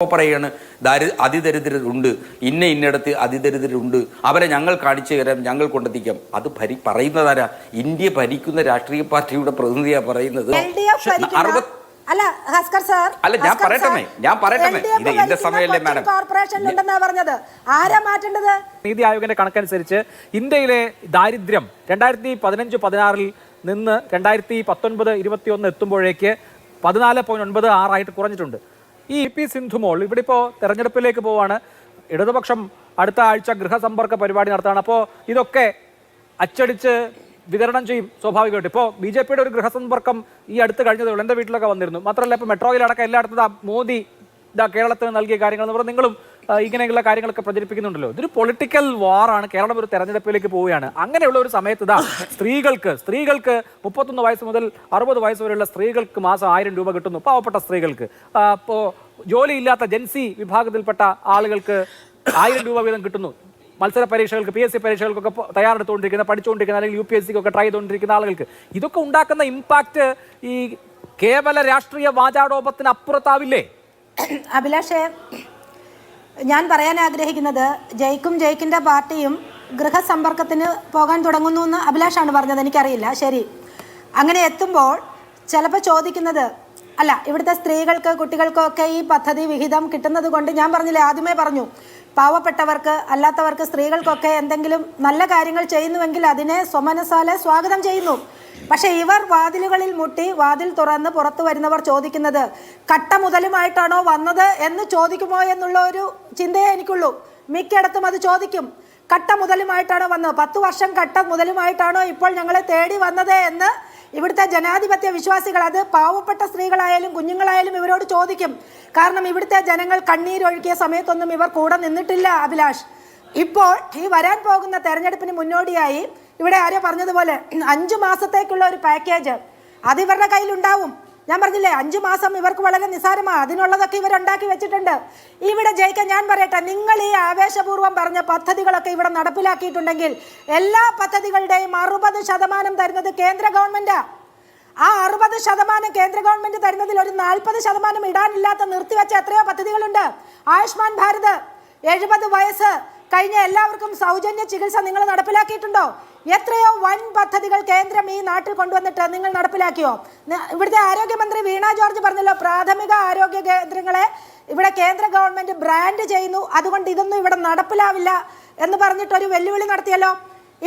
ഇപ്പോൾ പറയാണ് ദാരി അതിദരിദ്രരുണ്ട്. ഇന്ന ഇന്നിടത്ത് അതിദരിദ്രരുണ്ട്. അവരെ ഞങ്ങൾ കാണിച്ചു തരാം ഞങ്ങൾ കൊണ്ടെത്തിക്കാം. അത് ഭരി പറയുന്നതാരാ? ഇന്ത്യ ഭരിക്കുന്ന രാഷ്ട്രീയ പാർട്ടിയുടെ പ്രതിനിധിയാ പറയുന്നത്. അല്ല ഹസ്കർ സാർ അല്ല, ഞാൻ പറയട്ടെ, ഞാൻ പറയട്ടെ. ഇത് എന്റെ സമയമല്ലേ, മാഡം? കോർപ്പറേഷനിലുണ്ടെന്നാ പറഞ്ഞത്. ആരാ മാറ്റേണ്ടത്? നീതി ആയോഗിന്റെ കണക്കനുസരിച്ച് ഇന്ത്യയിലെ ദാരിദ്ര്യം രണ്ടായിരത്തി പതിനഞ്ച് പതിനാറിൽ നിന്ന് രണ്ടായിരത്തി പത്തൊൻപത് ഇരുപത്തി ഒന്ന് എത്തുമ്പോഴേക്ക് പതിനാല് പോയിന്റ് ഒൻപത് ആറായിട്ട് കുറഞ്ഞിട്ടുണ്ട്. ഈ പി സിന്ധുമോൾ ഇവിടെ ഇപ്പോൾ തെരഞ്ഞെടുപ്പിലേക്ക് പോവാണ്. ഇടതുപക്ഷം അടുത്ത ആഴ്ച ഗൃഹസമ്പർക്ക പരിപാടി നടത്താണ്. അപ്പോൾ ഇതൊക്കെ അച്ചടിച്ച് വിതരണം ചെയ്യും സ്വാഭാവികമായിട്ട്. ഇപ്പോൾ ബി ജെ പിയുടെ ഒരു ഗൃഹസമ്പർക്കം ഈ അടുത്ത് കഴിഞ്ഞതേ ഉള്ളൂ. എന്റെ വീട്ടിലൊക്കെ വന്നിരുന്നു. മാത്രമല്ല ഇപ്പോൾ മെട്രോയിലടക്കം എല്ലായിടത്തും മോദി ഇതാ കേരളത്തിന് നൽകിയ കാര്യങ്ങൾ എന്ന് പറഞ്ഞാൽ നിങ്ങളും ഇങ്ങനെയുള്ള കാര്യങ്ങളൊക്കെ പ്രചരിപ്പിക്കുന്നുണ്ടല്ലോ. ഇതൊരു പൊളിറ്റിക്കൽ വാറാണ് കേരളം ഒരു തെരഞ്ഞെടുപ്പിലേക്ക് പോവുകയാണ്. അങ്ങനെയുള്ള ഒരു സമയത്ത് ഇതാ സ്ത്രീകൾക്ക് സ്ത്രീകൾക്ക് മുപ്പത്തൊന്ന് വയസ്സ് മുതൽ അറുപത് വയസ്സ് വരെയുള്ള സ്ത്രീകൾക്ക് മാസം ആയിരം രൂപ കിട്ടുന്നു. പാവപ്പെട്ട സ്ത്രീകൾക്ക്. അപ്പോൾ ജോലിയില്ലാത്ത ജൻസി വിഭാഗത്തിൽപ്പെട്ട ആളുകൾക്ക് ആയിരം രൂപ വീതം കിട്ടുന്നു. മത്സര പരീക്ഷകൾക്ക് പി എസ് സി പരീക്ഷകൾക്കൊക്കെ തയ്യാറെടുത്തുകൊണ്ടിരിക്കുന്ന പഠിച്ചുകൊണ്ടിരിക്കുന്ന അല്ലെങ്കിൽ യു പി എസ് സിക്കൊക്കെ ട്രൈ ചെയ്തുകൊണ്ടിരിക്കുന്ന ആളുകൾക്ക് ഇതൊക്കെ ഉണ്ടാക്കുന്ന ഇമ്പാക്റ്റ് ഈ കേവല രാഷ്ട്രീയ വാചാടോപത്തിന് അപ്പുറത്താവില്ലേ അഭിലാഷേ ഞാൻ പറയാൻ ആഗ്രഹിക്കുന്നത് ജയ്ക്കും ജയ്ക്കിന്റെ പാർട്ടിയും ഗൃഹസമ്പർക്കത്തിന് പോകാൻ തുടങ്ങുന്നു എന്ന് അഭിലാഷാണ് പറഞ്ഞത്. എനിക്കറിയില്ല. ശരി. അങ്ങനെ എത്തുമ്പോൾ ചിലപ്പോൾ ചോദിക്കുന്നത് അല്ല ഇവിടുത്തെ സ്ത്രീകൾക്ക് കുട്ടികൾക്കൊക്കെ ഈ പദ്ധതി വിഹിതം കിട്ടുന്നത് കൊണ്ട് ഞാൻ പറഞ്ഞില്ലേ ആദ്യമേ പറഞ്ഞു പാവപ്പെട്ടവർക്ക് അല്ലാത്തവർക്ക് സ്ത്രീകൾക്കൊക്കെ എന്തെങ്കിലും നല്ല കാര്യങ്ങൾ ചെയ്യുന്നുവെങ്കിൽ അതിനെ സ്വമനസാലെ സ്വാഗതം ചെയ്യുന്നു. പക്ഷേ ഇവർ വാതിലുകളിൽ മുട്ടി വാതിൽ തുറന്ന് പുറത്തു വരുന്നവർ ചോദിക്കുന്നത് കട്ട മുതലുമായിട്ടാണോ വന്നത് എന്ന് ചോദിക്കുമോ എന്നുള്ള ഒരു ചിന്തയേ എനിക്കുള്ളൂ. മിക്കയിടത്തും അത് ചോദിക്കും. കട്ട മുതലുമായിട്ടാണോ വന്നത്? പത്ത് വർഷം കട്ട മുതലുമായിട്ടാണോ ഇപ്പോൾ ഞങ്ങളെ തേടി വന്നത് എന്ന് ഇവിടുത്തെ ജനാധിപത്യ വിശ്വാസികൾ അത് പാവപ്പെട്ട സ്ത്രീകളായാലും കുഞ്ഞുങ്ങളായാലും ഇവരോട് ചോദിക്കും. കാരണം ഇവിടുത്തെ ജനങ്ങൾ കണ്ണീരൊഴുക്കിയ സമയത്തൊന്നും ഇവർ കൂടെ നിന്നിട്ടില്ല അഭിലാഷ്. ഇപ്പോൾ ഈ വരാൻ പോകുന്ന തെരഞ്ഞെടുപ്പിന് മുന്നോടിയായി ഇവിടെ ആരോ പറഞ്ഞതുപോലെ അഞ്ചു മാസത്തേക്കുള്ള ഒരു പാക്കേജ് അത് ഇവരുടെ കയ്യിലുണ്ടാവും. ഞാൻ പറഞ്ഞില്ലേ അഞ്ചു മാസം ഇവർക്ക് വളരെ നിസ്സാരമാണ്. അതിനുള്ളതൊക്കെ ഇവർ ഉണ്ടാക്കി വെച്ചിട്ടുണ്ട്. ഇവിടെ ജയിക്കാൻ ഞാൻ പറയട്ടെ നിങ്ങൾ ഈ ആവേശപൂർവം പറഞ്ഞ പദ്ധതികളൊക്കെ ഇവിടെ നടപ്പിലാക്കിയിട്ടുണ്ടെങ്കിൽ എല്ലാ പദ്ധതികളുടെയും അറുപത് ശതമാനം തരുന്നത് കേന്ദ്ര ഗവൺമെന്റാണ് ആ അറുപത് ശതമാനം കേന്ദ്ര ഗവൺമെന്റ് തരുന്നതിൽ ഒരു നാൽപ്പത് ശതമാനം ഇടാനില്ലാത്ത നിർത്തിവെച്ച എത്രയോ പദ്ധതികളുണ്ട്. ആയുഷ്മാൻ ഭാരത് എഴുപത് വയസ്സ് കഴിഞ്ഞ എല്ലാവർക്കും സൗജന്യ ചികിത്സ നിങ്ങൾ നടപ്പിലാക്കിയിട്ടുണ്ടോ? എത്രയോ വൻ പദ്ധതികൾ കേന്ദ്രം ഈ നാട്ടിൽ കൊണ്ടുവന്നിട്ട് നിങ്ങൾ നടപ്പിലാക്കിയോ? ഇവിടുത്തെ ആരോഗ്യമന്ത്രി വീണ ജോർജ് പറഞ്ഞല്ലോ പ്രാഥമിക ആരോഗ്യ കേന്ദ്രങ്ങളെ ഇവിടെ കേന്ദ്ര ഗവൺമെന്റ് ബ്രാൻഡ് ചെയ്യുന്നു അതുകൊണ്ട് ഇതൊന്നും ഇവിടെ നടപ്പിലാവില്ല എന്ന് പറഞ്ഞിട്ട് ഒരു വെല്ലുവിളി നടത്തിയല്ലോ.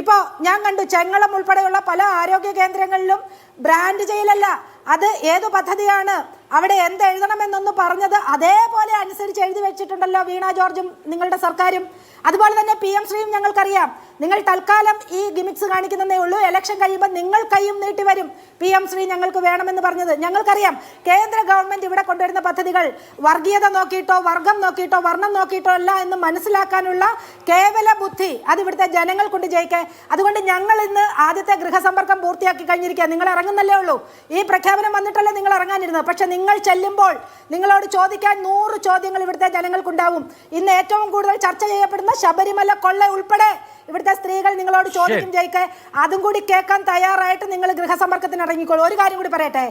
ഇപ്പോൾ ഞാൻ കണ്ടു ചെങ്ങളം ഉൾപ്പെടെയുള്ള പല ആരോഗ്യ കേന്ദ്രങ്ങളിലും ബ്രാൻഡ് ചെയ്യലല്ല. അത് ഏതു പദ്ധതിയാണ്? അവിടെ എന്ത് എഴുതണമെന്നൊന്ന് പറഞ്ഞത് അതേപോലെ അനുസരിച്ച് എഴുതി വെച്ചിട്ടുണ്ടല്ലോ വീണ ജോർജും നിങ്ങളുടെ സർക്കാരും. അതുപോലെ തന്നെ പി എം ശ്രീയും ഞങ്ങൾക്കറിയാം. നിങ്ങൾ തൽക്കാലം ഈ ഗിമിക്സ് കാണിക്കുന്നതേ ഉള്ളൂ. ഇലക്ഷൻ കഴിയുമ്പോൾ നിങ്ങൾ കൈയും നീട്ടി വരും. പി എം ശ്രീ ഞങ്ങൾക്ക് വേണമെന്ന് പറഞ്ഞത്. ഞങ്ങൾക്കറിയാം. കേന്ദ്ര ഗവൺമെന്റ് ഇവിടെ കൊണ്ടുവരുന്ന പദ്ധതികൾ വർഗീയത നോക്കിയിട്ടോ വർഗം നോക്കിയിട്ടോ വർണം നോക്കിയിട്ടോ അല്ല എന്ന് മനസ്സിലാക്കാനുള്ള കേവല ബുദ്ധി അത് ഇവിടുത്തെ ജനങ്ങൾ കൊണ്ട് ജയിക്കേ. അതുകൊണ്ട് ഞങ്ങൾ ഇന്ന് ആദ്യത്തെ ഗൃഹസമ്പർക്കം പൂർത്തിയാക്കി കഴിഞ്ഞിരിക്കുക. നിങ്ങൾ ഇറങ്ങുന്നല്ലേ ഉള്ളൂ. ഈ പ്രഖ്യാപനം വന്നിട്ടല്ലേ നിങ്ങൾ ഇറങ്ങാനിരുന്നത്. പക്ഷെ നിങ്ങൾ ചെല്ലുമ്പോൾ നിങ്ങളോട് ചോദിക്കാൻ നൂറ് ചോദ്യങ്ങൾ ഇവിടുത്തെ ജനങ്ങൾക്കുണ്ടാവും. ഇന്ന് ഏറ്റവും കൂടുതൽ ചർച്ച ചെയ്യപ്പെടുന്ന ശബരിമല കൊള്ള ഉൾപ്പെടെ ഇവിടുത്തെ സ്ത്രീകൾ നിങ്ങളോട് ചോദിക്കും ജയിക്കെ. അതും കൂടി കേൾക്കാൻ തയ്യാറായിട്ട് നിങ്ങൾ ഗൃഹസമ്പർക്കത്തിന് ഇറങ്ങിക്കോളൂ. ഒരു കാര്യം കൂടി പറയട്ടെ.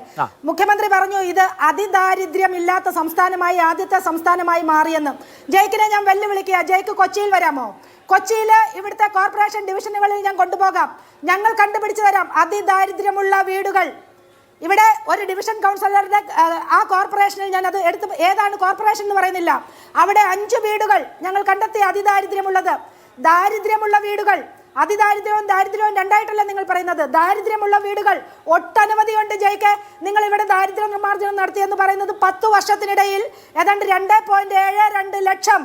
മുഖ്യമന്ത്രി പറഞ്ഞു ഇത് അതിദാരിദ്ര്യം ഇല്ലാത്ത സംസ്ഥാനമായി ആദ്യത്തെ സംസ്ഥാനമായി മാറിയെന്ന്. ജയിക്കിനെ ഞാൻ വെല്ലുവിളിക്കുക. ജയിക്ക് കൊച്ചിയിൽ വരാമോ? കൊച്ചിയിൽ ഇവിടുത്തെ കോർപ്പറേഷൻ ഡിവിഷനുകളിൽ ഞാൻ കൊണ്ടുപോകാം. ഞങ്ങൾ കണ്ടുപിടിച്ചു തരാം. അതിദാരിദ്ര്യമുള്ള വീടുകൾ. ഇവിടെ ഒരു ഡിവിഷൻ കൗൺസിലറുടെ ആ, കോർപ്പറേഷനിൽ ഞാൻ അത് എടുത്ത് ഏതാണ് കോർപ്പറേഷൻ എന്ന് പറയുന്നില്ല. അവിടെ അഞ്ച് വീടുകൾ ഞങ്ങൾ കണ്ടെത്തി അതിദാരിദ്ര്യമുള്ളത്. ദാരിദ്ര്യമുള്ള വീടുകൾ. അതിദാരിദ്ര്യവും ദാരിദ്ര്യവും രണ്ടായിട്ടല്ല നിങ്ങൾ പറയുന്നത്? ദാരിദ്ര്യമുള്ള വീടുകൾ. ഒട്ടനവധി ഒട്ടനവധിയുണ്ട് ജയിക്ക്. നിങ്ങൾ ഇവിടെ ദാരിദ്ര്യ നിർമ്മാർജനം നടത്തിയെന്ന് പറയുന്നത് പത്ത് വർഷത്തിനിടയിൽ ഏതാണ്ട് രണ്ട് ലക്ഷം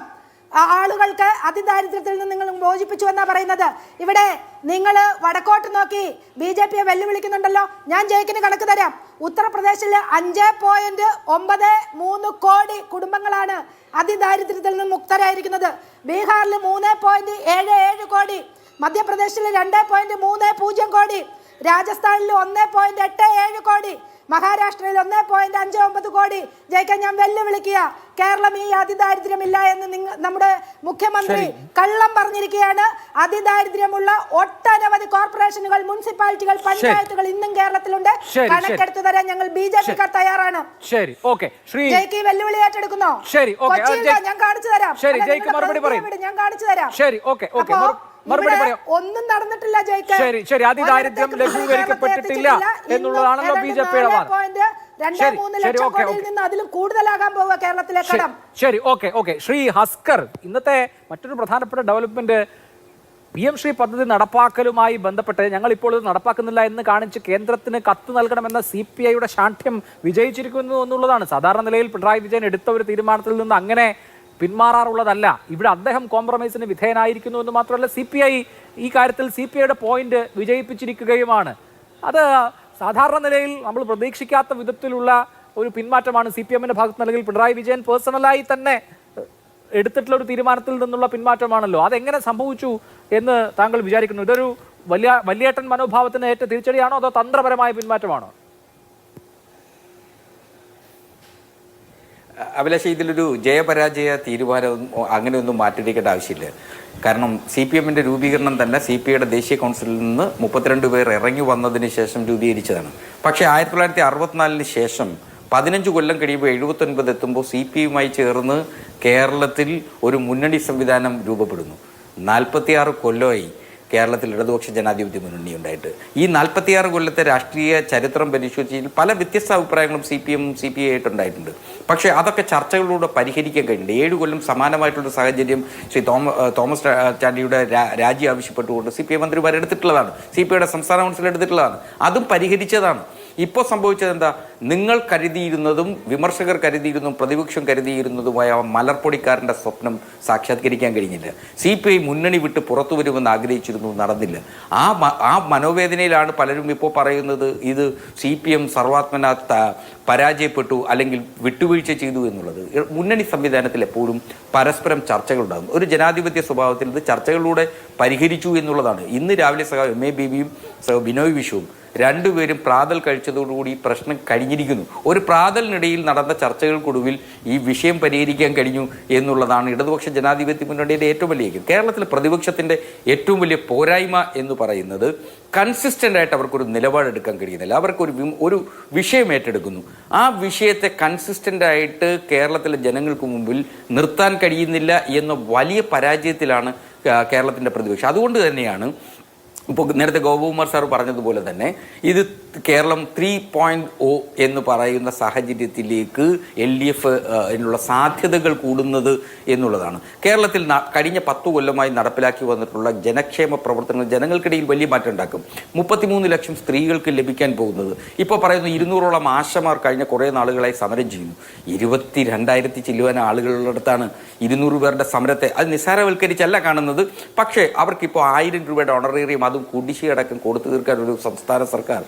ആളുകൾക്ക് അതിദാരിദ്ര്യത്തിൽ നിന്ന് നിങ്ങൾ മോചിപ്പിച്ചു എന്നാ പറയുന്നത്. ഇവിടെ നിങ്ങൾ വടക്കോട്ട് നോക്കി. ബി ജെ പിയെ വെല്ലുവിളിക്കുന്നുണ്ടല്ലോ. ഞാൻ ജയിക്കിന് കണക്ക് തരാം. ഉത്തർപ്രദേശിൽ അഞ്ച് പോയിന്റ് ഒമ്പത് മൂന്ന് കോടി കുടുംബങ്ങളാണ് അതിദാരിദ്ര്യത്തിൽ നിന്ന് മുക്തരായിരിക്കുന്നത്. ബീഹാറിൽ മൂന്ന് പോയിന്റ് ഏഴ് ഏഴ് കോടി. മധ്യപ്രദേശിൽ രണ്ട് പോയിന്റ് മൂന്ന് പൂജ്യം കോടി. രാജസ്ഥാനിൽ ഒന്ന് പോയിന്റ് എട്ട് ഏഴ് കോടി. മഹാരാഷ്ട്രയിൽ ഒന്നേ പോയിന്റ് അഞ്ച് ഒമ്പത് കോടി. ജയിക്കാൻ ഞാൻ വെല്ലുവിളിക്കുക. കേരളം ഈ അതിദാരിദ്ര്യമില്ല എന്ന് നിങ്ങ നമ്മുടെ മുഖ്യമന്ത്രി കള്ളം പറഞ്ഞിരിക്കുകയാണ്. അതിദാരിദ്ര്യമുള്ള ഒട്ടനവധി കോർപ്പറേഷനുകൾ മുനിസിപ്പാലിറ്റികൾ പഞ്ചായത്തുകൾ ഇന്നും കേരളത്തിലുണ്ട്. കണക്കെടുത്തു തരാൻ ഞങ്ങൾ ബി ജെ പിക്കാർ തയ്യാറാണ്. ശരി ഓക്കെ. ശ്രീ ജയ്ക്ക് വെല്ലുവിളി ഏറ്റെടുക്കുന്നോ. ഞാൻ കാണിച്ചു തരാം. ഞാൻ കാണിച്ചു തരാം. മറുപടി പറയാം. ഒന്നും നടന്നിട്ടില്ല ജയ്ക്ക് ശരി, ശരി. അതിദാരിദ്ര്യം ലഘൂകരിക്കപ്പെട്ടിട്ടില്ല എന്നുള്ളതാണല്ലോ ബി ബി.ജെ.പിയുടെ ഏതാണ്ട് വാദം. അതിലും കൂടുതലാകാൻ പോവുക കേരളത്തിലെ കടം ശരി ഓക്കെ ഓക്കെ ശ്രീ ഹസ്കർ ഇന്നത്തെ മറ്റൊരു പ്രധാനപ്പെട്ട ഡെവലപ്മെന്റ് പി എം ശ്രീ പദ്ധതി നടപ്പാക്കലുമായി ബന്ധപ്പെട്ട് ഞങ്ങൾ ഇപ്പോൾ ഇത് നടപ്പാക്കുന്നില്ല എന്ന് കാണിച്ച് കേന്ദ്രത്തിന് കത്ത് നൽകണമെന്ന സി പി ഐയുടെ ശാഠ്യം വിജയിച്ചിരിക്കുന്നു എന്നുള്ളതാണ് സാധാരണ നിലയിൽ പിണറായി വിജയൻ എടുത്ത ഒരു തീരുമാനത്തിൽ നിന്ന് അങ്ങനെ പിന്മാറാറുള്ളതല്ല. ഇവിടെ അദ്ദേഹം കോംപ്രമൈസിന് വിധേയനായിരിക്കുന്നു എന്ന് മാത്രമല്ല സി പി ഐ ഈ കാര്യത്തിൽ സി പി ഐയുടെ പോയിന്റ് വിജയിപ്പിച്ചിരിക്കുകയുമാണ്. അത് സാധാരണ നിലയിൽ നമ്മൾ പ്രതീക്ഷിക്കാത്ത വിധത്തിലുള്ള ഒരു പിന്മാറ്റമാണ് സി പി എമ്മിന്റെ ഭാഗത്ത് അല്ലെങ്കിൽ പിണറായി വിജയൻ പേഴ്സണലായി തന്നെ എടുത്തിട്ടുള്ള ഒരു തീരുമാനത്തിൽ നിന്നുള്ള പിന്മാറ്റമാണല്ലോ. അതെങ്ങനെ സംഭവിച്ചു എന്ന് താങ്കൾ വിചാരിക്കുന്നു? ഇതൊരു വലിയ വലിയേട്ടൻ മനോഭാവത്തിന് ഏറ്റ തിരിച്ചടിയാണോ അതോ തന്ത്രപരമായ പിന്മാറ്റമാണോ? അഭിലാഷ് ഇതിലൊരു ജയപരാജയ തീരുമാനം അങ്ങനെയൊന്നും മാറ്റിയിരിക്കേണ്ട ആവശ്യമില്ല. കാരണം സി പി എമ്മിന്റെ രൂപീകരണം തന്നെ സി പി ഐയുടെ ദേശീയ കൗൺസിലിൽ നിന്ന് മുപ്പത്തിരണ്ട് പേർ ഇറങ്ങി വന്നതിന് ശേഷം രൂപീകരിച്ചതാണ്. പക്ഷേ ആയിരത്തി തൊള്ളായിരത്തി അറുപത്തിനാലിന് ശേഷം പതിനഞ്ച് കൊല്ലം കഴിയുമ്പോൾ എഴുപത്തൊൻപത് എത്തുമ്പോൾ സി പി യുമായി ചേർന്ന് കേരളത്തിൽ ഒരു മുന്നണി സംവിധാനം രൂപപ്പെടുന്നു. നാൽപ്പത്തിയാറ് കൊല്ലമായി കേരളത്തിൽ ഇടതുപക്ഷ ജനാധിപത്യ മുന്നണി ഉണ്ടായിട്ട് ഈ നാൽപ്പത്തിയാറ് കൊല്ലത്തെ രാഷ്ട്രീയ ചരിത്രം പരിശോധിച്ചതിൽ പല വ്യത്യസ്ത അഭിപ്രായങ്ങളും C P M C P I ആയിട്ടുണ്ടായിട്ടുണ്ട്. പക്ഷേ അതൊക്കെ ചർച്ചകളിലൂടെ പരിഹരിക്കാൻ കഴിഞ്ഞിട്ടുണ്ട് ഏഴ് കൊല്ലം സമാനമായിട്ടുള്ള സാഹചര്യം ശ്രീ തോമ തോമസ് ചാണ്ടിയുടെ രാജി ആവശ്യപ്പെട്ടുകൊണ്ട് സി പി ഐ മന്ത്രിമാർ എടുത്തിട്ടുള്ളതാണ്. സി പി ഐയുടെ സംസ്ഥാന കൗൺസിൽ എടുത്തിട്ടുള്ളതാണ്. അതും പരിഹരിച്ചതാണ്. ഇപ്പോൾ സംഭവിച്ചത് എന്താ? നിങ്ങൾ കരുതിയിരുന്നതും വിമർശകർ കരുതിയിരുന്നതും പ്രതിപക്ഷം കരുതിയിരുന്നതുമായ മലർപ്പൊടിക്കാരന്റെ സ്വപ്നം സാക്ഷാത്കരിക്കാൻ കഴിഞ്ഞില്ല. സി പി ഐ മുന്നണി വിട്ട് പുറത്തു വരുമെന്ന് ആഗ്രഹിച്ചിരുന്നു നടന്നില്ല. ആ ആ മനോവേദനയിലാണ് പലരും ഇപ്പോൾ പറയുന്നത് ഇത് സി പി എം സർവാത്മന പരാജയപ്പെട്ടു അല്ലെങ്കിൽ വിട്ടുവീഴ്ച ചെയ്തു എന്നുള്ളത്. മുന്നണി സംവിധാനത്തിൽ എപ്പോഴും പരസ്പരം ചർച്ചകളുണ്ടാകും. ഒരു ജനാധിപത്യ സ്വഭാവത്തിൽ ഇത് ചർച്ചകളിലൂടെ പരിഹരിച്ചു എന്നുള്ളതാണ്. ഇന്ന് രാവിലെ സഹ എം എ ബേബിയും സഹ ബിനോയ് വിഷുവും രണ്ടുപേരും പ്രാതൽ കഴിച്ചതോടുകൂടി ഈ പ്രശ്നം കഴിഞ്ഞിരിക്കുന്നു. ഒരു പ്രാതലിനിടയിൽ നടന്ന ചർച്ചകൾക്കൊടുവിൽ ഈ വിഷയം പരിഹരിക്കാൻ കഴിഞ്ഞു എന്നുള്ളതാണ് ഇടതുപക്ഷ ജനാധിപത്യ മുന്നണിയുടെ ഏറ്റവും വലിയ കേരളത്തിലെ പ്രതിപക്ഷത്തിന്റെ ഏറ്റവും വലിയ പോരായ്മ എന്ന് പറയുന്നത് കൺസിസ്റ്റന്റ് ആയിട്ട് അവർക്കൊരു നിലപാടെടുക്കാൻ കഴിയുന്നില്ല. അവർക്കൊരു ഒരു വിഷയം ഏറ്റെടുക്കുന്നു. ആ വിഷയത്തെ കൺസിസ്റ്റന്റ് ആയിട്ട് കേരളത്തിലെ ജനങ്ങൾക്ക് മുമ്പിൽ നിർത്താൻ കഴിയുന്നില്ല എന്ന വലിയ പരാജയത്തിലാണ് കേരളത്തിന്റെ പ്രതിപക്ഷം. അതുകൊണ്ട് തന്നെയാണ് ഇപ്പോൾ നേരത്തെ ഗോപകുമാർ സാർ പറഞ്ഞതുപോലെ തന്നെ ഇത് കേരളം ത്രീ പോയിന്റ് ഒ എന്ന് പറയുന്ന സാഹചര്യത്തിലേക്ക് എൽ ഡി എഫ് എന്നുള്ള സാധ്യതകൾ കൂടുന്നത് എന്നുള്ളതാണ്. കേരളത്തിൽ കഴിഞ്ഞ പത്തു കൊല്ലമായി നടപ്പിലാക്കി വന്നിട്ടുള്ള ജനക്ഷേമ പ്രവർത്തനങ്ങൾ ജനങ്ങൾക്കിടയിൽ വലിയ മാറ്റം ഉണ്ടാക്കും. മുപ്പത്തിമൂന്ന് ലക്ഷം സ്ത്രീകൾക്ക് ലഭിക്കാൻ പോകുന്നത്. ഇപ്പോൾ പറയുന്നു ഇരുന്നൂറോളം ആശമാർ കഴിഞ്ഞ കുറേ നാളുകളായി സമരം ചെയ്യുന്നു. ഇരുപത്തി രണ്ടായിരത്തി ചില്ലുവാൻ ആളുകളുള്ളിടത്താണ് ഇരുന്നൂറ് പേരുടെ സമരത്തെ. അത് നിസ്സാരവൽക്കരിച്ചല്ല കാണുന്നത്. പക്ഷേ അവർക്കിപ്പോൾ ആയിരം രൂപയുടെ ഓണറേറിയം അതും കുടിശ്ശികയടക്കം കൊടുത്തു തീർക്കാൻ ഒരു സംസ്ഥാന സർക്കാർ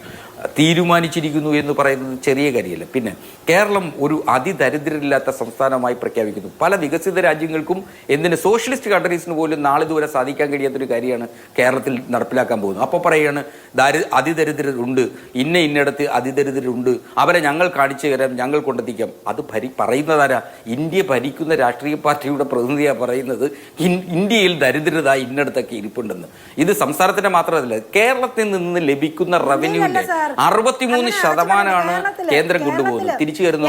തീരുമാനിച്ചിരിക്കുന്നു എന്ന് പറയുന്നത് ചെറിയ കാര്യമല്ല. പിന്നെ കേരളം ഒരു അതിദരിദ്രരില്ലാത്ത സംസ്ഥാനമായി പ്രഖ്യാപിക്കുന്നു. പല വികസിത രാജ്യങ്ങൾക്കും എന്തിന് സോഷ്യലിസ്റ്റ് കൺട്രീസിന് പോലും നാളിതുവരെ സാധിക്കാൻ കഴിയാത്തൊരു കാര്യമാണ് കേരളത്തിൽ നടപ്പിലാക്കാൻ പോകുന്നത്. അപ്പോൾ പറയുകയാണ് ദാരി അതിദരിദ്രരുണ്ട്. ഇന്ന ഇന്നിടത്ത് അതിദരിദ്രരുണ്ട്. അവരെ ഞങ്ങൾ കാണിച്ചു തരാം ഞങ്ങൾ കൊണ്ടെത്തിക്കാം. അത് ഭരി പറയുന്നതാരാ? ഇന്ത്യ ഭരിക്കുന്ന രാഷ്ട്രീയ പാർട്ടിയുടെ പ്രതിനിധിയാണ് പറയുന്നത്. ഇന്ത്യയിൽ ദരിദ്രത ഇന്നിടത്തൊക്കെ ഇരിപ്പുണ്ടെന്ന്. ഇത് സംസ്ഥാനത്തിന്റെ മാത്രമല്ല കേരളത്തിൽ നിന്ന് ലഭിക്കുന്ന റവന്യൂവിന്റെ. അറുപത്തിമൂന്ന് ശതമാനമാണ് കേന്ദ്രം കൊണ്ടുപോകുന്നത് തിരിച്ചു വരുന്നു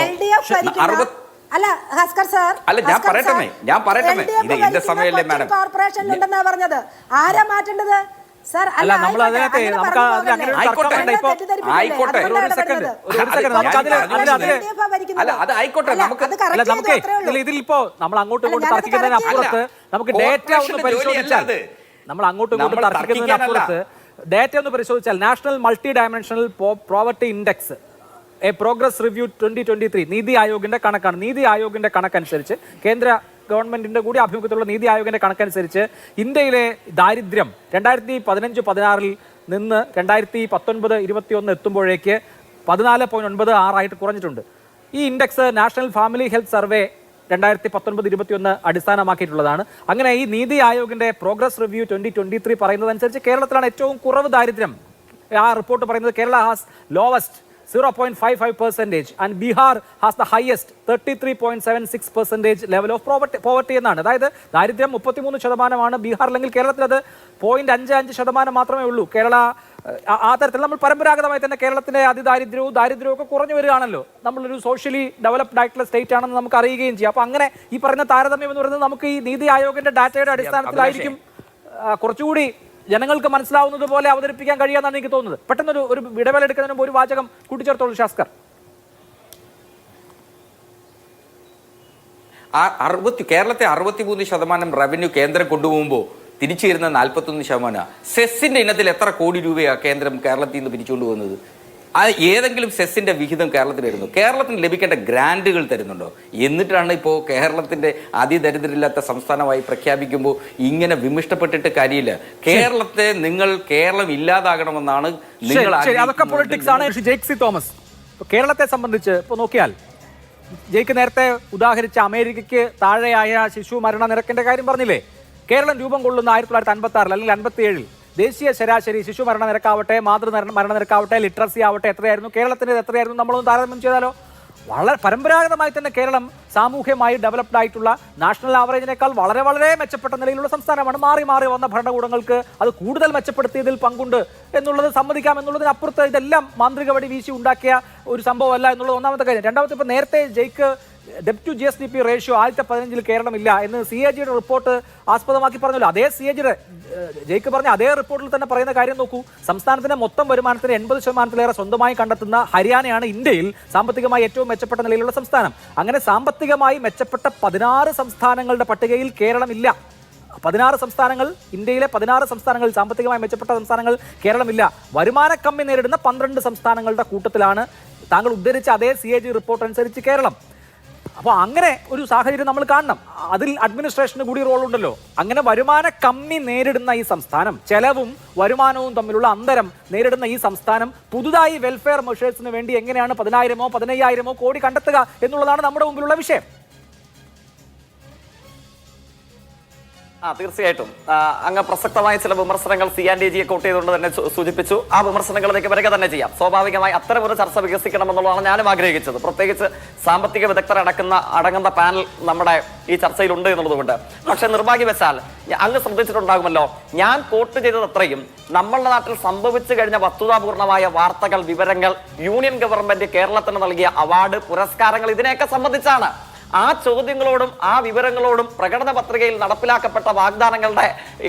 അറുപത്തി അല്ല ഹസ്കർ സാർ അല്ല, ഞാൻ പറയട്ടെ, ഞാൻ പറയട്ടെ. ഇത് എന്റെ സമയമല്ലേ, മാഡം? കോർപ്പറേഷനിലുണ്ടെന്നാ പറഞ്ഞത് ആരാ മാറ്റേണ്ടത് അല്ല, നമ്മൾ അതിനകത്ത് നമുക്ക് അങ്ങനെ ഒരു ഇപ്പോ-? ആയിക്കോട്ടെ. സെക്കൻഡ് ഒരു സെക്കൻഡ് നമുക്ക്. അല്ല, അത് ആയിക്കോട്ടെ, നമുക്ക് അല്ല നമുക്ക്. ഇതിൽ ഇതിലിപ്പോ നമ്മൾ അങ്ങോട്ട് ഇങ്ങോട്ടും ഞാനത് തർക്കിക്കുന്നതിനപ്പുറത്ത് നമുക്ക്. ഡേറ്റ ഒന്ന് പരിശോധിച്ചാൽ. നമ്മൾ അങ്ങോട്ടും ഇങ്ങോട്ടും തർക്കിക്കുന്നതിനപ്പുറത്ത് ഡേറ്റ ഒന്ന് പരിശോധിച്ചാൽ national multi dimensional property index a progress review twenty twenty three Niti ആയോഗിന്റെ കണക്കാണ്. നീതി ആയോഗിന്റെ കണക്കനുസരിച്ച് കേന്ദ്ര ഗവൺമെന്റിന്റെ കൂടി ആഭിമുഖ്യത്തിലുള്ള നീതി ആയോഗിന്റെ കണക്കനുസരിച്ച് ഇന്ത്യയിലെ ദാരിദ്ര്യം രണ്ടായിരത്തി പതിനഞ്ച് പതിനാറിൽ നിന്ന് രണ്ടായിരത്തി പത്തൊൻപത് ഇരുപത്തി ഒന്ന് എത്തുമ്പോഴേക്ക് പതിനാല് പോയിന്റ് ഒൻപത് ആറായിട്ട് കുറഞ്ഞിട്ടുണ്ട്. ഈ index national family health survey രണ്ടായിരത്തി പത്തൊൻപത് ഇരുപത്തിയൊന്ന് അടിസ്ഥാനമാക്കിയിട്ടുള്ളതാണ്. അങ്ങനെ ഈ നീതി ആയോഗിന്റെ progress review twenty twenty three പറയുന്നതനുസരിച്ച് കേരളത്തിലാണ് ഏറ്റവും കുറവ് ദാരിദ്ര്യം. ആ റിപ്പോർട്ട് പറയുന്നത് Kerala has lowest zero point five five percentage and Bihar has the highest thirty three point seven six percentage level of poverty poverty എന്നാണ്. അതായത് ദാരിദ്ര്യം മുപ്പത്തിമൂന്ന് ശതമാനമാണ്. ബീഹാറിലെങ്കിൽ കേരളത്തിൽ അത് പോയിന്റ് അഞ്ച് അഞ്ച് ശതമാനം മാത്രമേ ഉള്ളൂ. കേരള ആ- തരത്തിൽ നമ്മൾ പരമ്പരാഗതമായി തന്നെ കേരളത്തിന്റെ അതിദാരിദ്ര്യവും ദാരിദ്ര്യവും ഒക്കെ കുറഞ്ഞു വരികയാണല്ലോ. നമ്മളൊരു സോഷ്യലി ഡെവലപ്ഡ് ആയിട്ടുള്ള സ്റ്റേറ്റ് ആണെന്ന് നമുക്ക് അറിയുകയും ചെയ്യാം. അപ്പൊ അങ്ങനെ ഈ പറയുന്ന താരതമ്യം എന്ന് പറയുന്നത് നമുക്ക് ഈ നീതി ആയോഗിന്റെ ഡാറ്റയുടെ അടിസ്ഥാനത്തിലായിരിക്കും. കുറച്ചുകൂടി ജനങ്ങൾക്ക് മനസ്സിലാവുന്നത് പോലെ അവതരിപ്പിക്കാൻ കഴിയാന്നാണ് എനിക്ക് തോന്നുന്നത്. പെട്ടെന്നൊരു ഒരു ഇടവേള എടുക്കുന്നതിന് മുമ്പ് ഒരു വാചകം കൂട്ടിച്ചേർത്തോളൂ ശാസ്കർ. ആ അറുപത്തി കേരളത്തെ അറുപത്തിമൂന്ന് ശതമാനം റവന്യൂ കേന്ദ്രം കൊണ്ടുപോകുമ്പോൾ തിരിച്ചു വരുന്ന നാൽപ്പത്തൊന്ന് ശതമാനം. സെസ്സിന്റെ ഇനത്തിൽ എത്ര കോടി രൂപയാണ് കേന്ദ്രം കേരളത്തിൽ നിന്ന് പിരിച്ചുകൊണ്ട് പോകുന്നത്? ആ ഏതെങ്കിലും സെസ്സിന്റെ വിഹിതം കേരളത്തിൽ വരുന്നു. കേരളത്തിന് ലഭിക്കേണ്ട ഗ്രാൻഡുകൾ തരുന്നുണ്ടോ? എന്നിട്ടാണ് ഇപ്പോൾ കേരളത്തിന്റെ അതിദരിദ്രമില്ലാത്ത സംസ്ഥാനമായി പ്രഖ്യാപിക്കുമ്പോൾ ഇങ്ങനെ വിമിഷ്ടപ്പെട്ടിട്ട് കാര്യമില്ല. കേരളത്തെ നിങ്ങൾ കേരളം ഇല്ലാതാകണമെന്നാണ് നിങ്ങൾ അതൊക്കെ പൊളിറ്റിക്സ് ആണ്. തോമസ് കേരളത്തെ സംബന്ധിച്ച് ഇപ്പൊ നോക്കിയാൽ ജയ്ക്ക് നേരത്തെ ഉദാഹരിച്ച അമേരിക്കയ്ക്ക് താഴെയായ ശിശു മരണ നിരക്കിന്റെ കാര്യം പറഞ്ഞില്ലേ? കേരളം രൂപം കൊള്ളുന്ന ആയിരത്തി തൊള്ളായിരത്തി അൻപത്തി ആറിൽ അല്ലെങ്കിൽ അൻപത്തി ഏഴിൽ ദേശീയ ശരാശരി ശിശു മരണ നിരക്കാവട്ടെ മാതൃ മരണ മരണ നിരക്കാവട്ടെ ലിറ്ററസി ആവട്ടെ എത്രയായിരുന്നു? കേരളത്തിന്റെ എത്രയായിരുന്നു? നമ്മളൊന്ന് താരതമ്യം ചെയ്താലോ? വളരെ പരമ്പരാഗതമായി തന്നെ കേരളം സാമൂഹ്യമായി ഡെവലപ്ഡ് ആയിട്ടുള്ള നാഷണൽ ആവറേജിനേക്കാൾ വളരെ വളരെ മെച്ചപ്പെട്ട നിലയിലുള്ള സംസ്ഥാനമാണ്. മാറി മാറി വന്ന ഭരണകൂടങ്ങൾക്ക് അത് കൂടുതൽ മെച്ചപ്പെടുത്തിയതിൽ പങ്കുണ്ട് എന്നുള്ളത് സമ്മതിക്കാം എന്നുള്ളതിനപ്പുറത്ത് ഇതെല്ലാം മാന്ത്രിക വടി വീശി ഉണ്ടാക്കിയ ഒരു സംഭവമല്ല എന്നുള്ളത് ഒന്നാമത്തെ കാര്യം. രണ്ടാമത്തെ ഇപ്പോൾ നേരത്തെ ജയ്ക്ക് ഡെപ്റ്റ് to G S D P ratio ആദ്യത്തെ പതിനഞ്ചിൽ കേരളമില്ല എന്ന് സി എ ജിയുടെ റിപ്പോർട്ട് ആസ്പദമാക്കി പറഞ്ഞല്ലോ. അതേ സി എ ജിയുടെ ജയ്ക്ക് പറഞ്ഞ അതേ റിപ്പോർട്ടിൽ തന്നെ പറയുന്ന കാര്യം നോക്കൂ. സംസ്ഥാനത്തിന്റെ മൊത്തം വരുമാനത്തിന് എൺപത് ശതമാനത്തിലേറെ സ്വന്തമായി കണ്ടെത്തുന്ന ഹരിയാനയാണ് ഇന്ത്യയിൽ സാമ്പത്തികമായി ഏറ്റവും മെച്ചപ്പെട്ട നിലയിലുള്ള സംസ്ഥാനം. അങ്ങനെ സാമ്പത്തികമായി മെച്ചപ്പെട്ട പതിനാറ് സംസ്ഥാനങ്ങളുടെ പട്ടികയിൽ കേരളമില്ല പതിനാറ് സംസ്ഥാനങ്ങൾ ഇന്ത്യയിലെ പതിനാറ് സംസ്ഥാനങ്ങൾ സാമ്പത്തികമായി മെച്ചപ്പെട്ട സംസ്ഥാനങ്ങൾ കേരളമില്ല വരുമാന കമ്മി നേരിടുന്ന പന്ത്രണ്ട് സംസ്ഥാനങ്ങളുടെ കൂട്ടത്തിലാണ് താങ്കൾ ഉദ്ധരിച്ച അതേ സി എ ജി റിപ്പോർട്ട് അനുസരിച്ച് കേരളം. അപ്പോൾ അങ്ങനെ ഒരു സാഹചര്യം നമ്മൾ കാണണം. അതിൽ അഡ്മിനിസ്ട്രേഷന് കൂടി റോൾ ഉണ്ടല്ലോ. അങ്ങനെ വരുമാന കമ്മി നേരിടുന്ന ഈ സംസ്ഥാനം ചെലവും വരുമാനവും തമ്മിലുള്ള അന്തരം നേരിടുന്ന ഈ സംസ്ഥാനം പുതുതായി വെൽഫെയർ മെഷേഴ്സിന് വേണ്ടി എങ്ങനെയാണ് പതിനായിരമോ പതിനയ്യായിരമോ കോടി കണ്ടെത്തുക എന്നുള്ളതാണ് നമ്മുടെ മുമ്പിലുള്ള വിഷയം. ആ തീർച്ചയായിട്ടും. അങ്ങ് പ്രസക്തമായ ചില വിമർശനങ്ങൾ സി ആൻഡ് ജിയെ കോട്ട് ചെയ്തുകൊണ്ട് തന്നെ സൂചിപ്പിച്ചു. ആ വിമർശനങ്ങളിലേക്ക് വരിക തന്നെ ചെയ്യാം. സ്വാഭാവികമായി അത്തരം ഒരു ചർച്ച വികസിക്കണമെന്നുള്ളതാണ് ഞാനും ആഗ്രഹിച്ചത് പ്രത്യേകിച്ച് സാമ്പത്തിക വിദഗ്ധർ അടക്കുന്ന അടങ്ങുന്ന പാനൽ നമ്മുടെ ഈ ചർച്ചയിലുണ്ട് എന്നുള്ളതുകൊണ്ട്. പക്ഷെ നിർഭാഗ്യവശാൽ അങ്ങ് ശ്രദ്ധിച്ചിട്ടുണ്ടാകുമല്ലോ. ഞാൻ കോട്ട് ചെയ്തത് അത്രയും നമ്മളുടെ നാട്ടിൽ സംഭവിച്ചു കഴിഞ്ഞ വസ്തുതാപൂർണമായ വാർത്തകൾ വിവരങ്ങൾ യൂണിയൻ ഗവൺമെന്റ് കേരളത്തിന് നൽകിയ അവാർഡ് പുരസ്കാരങ്ങൾ ഇതിനെയൊക്കെ സംബന്ധിച്ചാണ്. ആ ചോദ്യങ്ങളോടും ആ വിവരങ്ങളോടും പ്രകടന പത്രികയിൽ നടപ്പിലാക്കപ്പെട്ട വാഗ്ദാനങ്ങളുടെ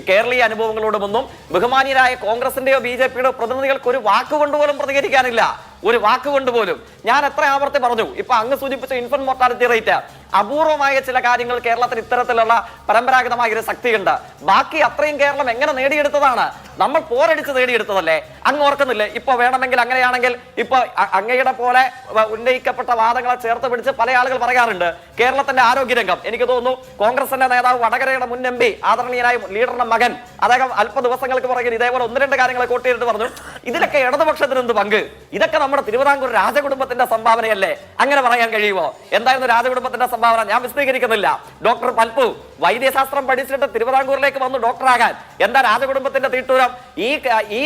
കേരളീയ അനുഭവങ്ങളോടുമൊന്നും ബഹുമാനീയരായ കോൺഗ്രസിന്റെയോ ബി ജെ പിയുടെയോ പ്രതിനിധികൾക്ക് ഒരു വാക്കുകൊണ്ട് പോലും പ്രതികരിക്കാനില്ല. ഒരു വാക്കുകൊണ്ട് പോലും ഞാൻ എത്ര ആവർത്തി പറഞ്ഞു. ഇപ്പൊ അങ്ങ് സൂചിപ്പിച്ച ഇൻഫന്റ് മോർട്ടാലിറ്റി റേറ്റ് അപൂർവമായ ചില കാര്യങ്ങൾ കേരളത്തിൽ ഇത്തരത്തിലുള്ള പരമ്പരാഗതമായ ഒരു ശക്തിയുണ്ട്. ബാക്കി അത്രയും കേരളം എങ്ങനെ നേടിയെടുത്തതാണ്? നമ്മൾ പോരടിച്ച് നേടിയെടുത്തതല്ലേ? അങ്ങ് ഓർക്കുന്നില്ലേ? ഇപ്പൊ വേണമെങ്കിൽ അങ്ങനെയാണെങ്കിൽ ഇപ്പൊ അങ്ങയുടെ പോലെ ഉന്നയിക്കപ്പെട്ട വാദങ്ങളെ ചേർത്ത് പിടിച്ച് പല ആളുകൾ പറയാറുണ്ട്. കേരളത്തിന്റെ ആരോഗ്യരംഗം. എനിക്ക് തോന്നുന്നു കോൺഗ്രസിന്റെ നേതാവ് വടകരയുടെ മുൻ എം പി ആദരണീയനായ ലീഡറുടെ മകൻ അദ്ദേഹം അല്പ ദിവസങ്ങൾക്ക് പുറകിൽ ഇതേപോലെ ഒന്ന് രണ്ട് കാര്യങ്ങളെ കോട്ട് ചെയ്തിട്ട് പറഞ്ഞു. ഇതിലൊക്കെ ഇടതുപക്ഷത്തിന് എന്ത് പങ്ക്? ഇതൊക്കെ നമ്മുടെ തിരുവിതാംകൂർ രാജകുടുംബത്തിന്റെ സംഭാവനയല്ലേ? അങ്ങനെ പറയാൻ കഴിയുമോ? എന്തായിരുന്നു രാജകുടുംബത്തിന്റെ സംഭാവന ഞാൻ വിശദീകരിക്കുന്നില്ല ഡോക്ടർ പൽപ്പു വൈദ്യശാസ്ത്രം പഠിച്ചിട്ട് തിരുവിതാംകൂറിലേക്ക് വന്നു ഡോക്ടറാകാൻ. എന്താ രാജകുടുംബത്തിന്റെ തീട്ടൂരം? ഈ ഈ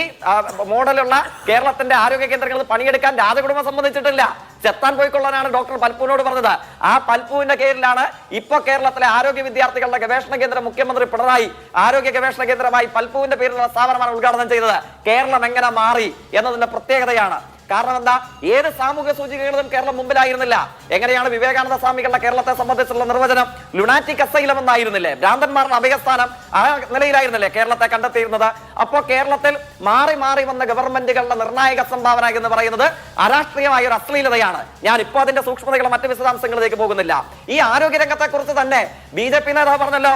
മോഡലുള്ള കേരളത്തിന്റെ ആരോഗ്യ കേന്ദ്രങ്ങളിൽ പണിയെടുക്കാൻ രാജകുടുംബം സംബന്ധിച്ചിട്ടില്ല ചെത്താൻ പോയിക്കൊള്ളാനാണ് ഡോക്ടർ പൽപ്പുവിനോട് പറഞ്ഞത്. ആ പൽപ്പുവിന്റെ കീഴിലാണ് ഇപ്പൊ കേരളത്തിലെ ആരോഗ്യ വിദ്യാർത്ഥികളുടെ ഗവേഷണ കേന്ദ്രം മുഖ്യമന്ത്രി പിണറായി ആരോഗ്യ ഗവേഷണ കേന്ദ്രമായി പൽപ്പുവിന്റെ പേരിലുള്ള സ്ഥാപനമാണ് ഉദ്ഘാടനം ചെയ്തത്. കേരളം എങ്ങനെ മാറി എന്നതിന്റെ പ്രത്യേകതയാണ്. കാരണം എന്താ? ഏത് സാമൂഹ്യ സൂചികകളിലും കേരളം മുമ്പിലായിരുന്നില്ല. എങ്ങനെയാണ് വിവേകാനന്ദ സ്വാമികളുടെ കേരളത്തെ സംബന്ധിച്ചുള്ള നിർവചനം? ലുണാറ്റിക് അസൈലം എന്നായിരുന്നില്ലേ? ഭ്രാന്തന്മാരുടെ അഭയസ്ഥാനം ആ നിലയിലായിരുന്നില്ലേ കേരളത്തെ കണ്ടെത്തിയിരുന്നത്? അപ്പോ കേരളത്തിൽ മാറി മാറി വന്ന ഗവൺമെന്റുകളുടെ നിർണായക സംഭാവന എന്ന് പറയുന്നത് അരാഷ്ട്രീയമായ ഒരു അശ്ലീലതയാണ്. ഞാൻ ഇപ്പോൾ അതിന്റെ സൂക്ഷ്മതകളും മറ്റ് വിശദാംശങ്ങളിലേക്ക് പോകുന്നില്ല. ഈ ആരോഗ്യ രംഗത്തെ കുറിച്ച് തന്നെ ബി ജെ പി നേതാവ് പറഞ്ഞല്ലോ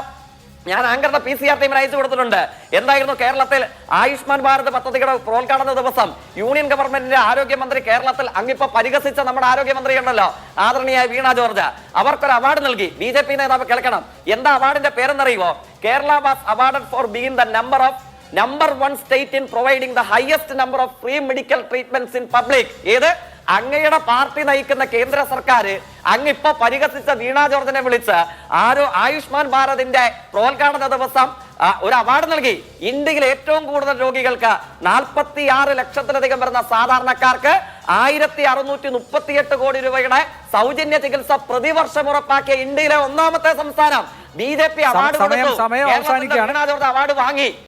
ഞാൻ ആങ്കറുടെ പി സി ആർ ടീമിന് അയച്ചു കൊടുത്തിട്ടുണ്ട്. എന്തായിരുന്നു കേരളത്തിൽ ആയുഷ്മാൻ ഭാരത് പദ്ധതിയുടെ പ്രോത്ഘാടന ദിവസം? യൂണിയൻ ഗവൺമെന്റിന്റെ ആരോഗ്യമന്ത്രി കേരളത്തിൽ അങ്ങിപ്പോ പരിഹസിച്ച നമ്മുടെ ആരോഗ്യമന്ത്രി ഉണ്ടല്ലോ ആദരണീയായ വീണ ജോർജ്. അവർക്കൊരു അവാർഡ് നൽകി. ബി ജെ പി നേതാവ് കേൾക്കണം. എന്താ അവാർഡിന്റെ പേരെന്നറിയുമോ Kerala was award for being the number of number one state in providing the highest number of free medical treatments in public ഏത്? അങ്ങയുടെ പാർട്ടി നയിക്കുന്ന കേന്ദ്ര സർക്കാർ അങ്ങ് ഇപ്പൊ പരിഹസിച്ച വീണ ജോർജിനെ വിളിച്ച് ആരോ ആയുഷ്മാൻ ഭാരതിന്റെ പ്രോത്ഘാടന ദിവസം ഒരു അവാർഡ് നൽകി. ഇന്ത്യയിൽ ഏറ്റവും കൂടുതൽ രോഗികൾക്ക് നാൽപ്പത്തി ആറ് ലക്ഷത്തിലധികം വരുന്ന സാധാരണക്കാർക്ക് ആയിരത്തി അറുന്നൂറ്റി മുപ്പത്തിയെട്ട് കോടി രൂപയുടെ സൗജന്യ ചികിത്സ പ്രതിവർഷം ഉറപ്പാക്കിയ ഇന്ത്യയിലെ ഒന്നാമത്തെ സംസ്ഥാനം. ബി ജെ പി അവാർഡ് കൊടുത്തു. അവാർഡ് വാങ്ങി.